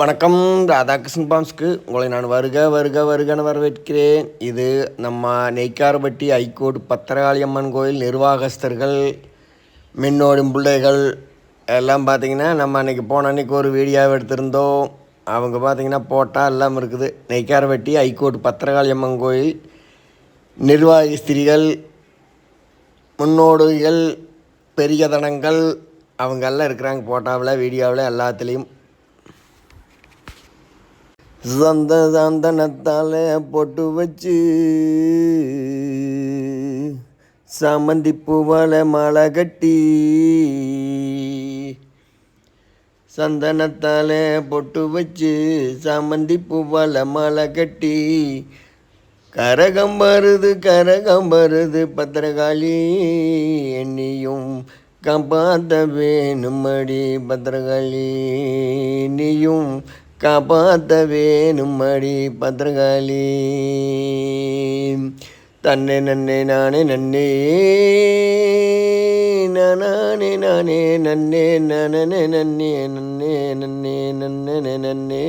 வணக்கம். ராதாகிருஷ்ணன் பாம்ஸ்க்கு உங்களை நான் வருக வருக வருகன்னு வரவேற்கிறேன். இது நம்ம நெய்க்காரப்பட்டி பத்திரகாளி அம்மன் கோயில் நிர்வாகஸ்தர்கள் மின்னோடும் பிள்ளைகள் எல்லாம் பார்த்தீங்கன்னா நம்ம அன்றைக்கி போன அன்றைக்கி ஒரு வீடியோவை எடுத்திருந்தோம். அவங்க பார்த்திங்கன்னா போட்டால் எல்லாம் இருக்குது. நெய்க்காரப்பட்டி ஐகோர்ட் பத்திரகாளியம்மன் கோயில் நிர்வாகி ஸ்திரிகள் முன்னோடிகள் பெரிய தனங்கள் அவங்கெல்லாம் இருக்கிறாங்க போட்டாவில் வீடியோவில் எல்லாத்துலேயும். சந்த சந்தனத்தால் பொட்டு வச்சு சாமந்தி பூவால் மாலை கட்டி சந்தனத்தால் பொட்டு வச்சு சாமந்தி பூவால் மாலை கட்டி. கரகம் வருது கரகம் வருது பத்திரகாளி என்னையும் காப்பாற்ற வேணுமடி பத்திரகாளி நீயும். കാപ്പാത്ത വേനുമടി പത്രകാലി തന്നെ നന്നെ നാണെ നന്നെ. നനാനെ നാനേ നന്നെ നനനെ നന്നെ നന്നെ നന്നെ നന്നെ നന്നെ.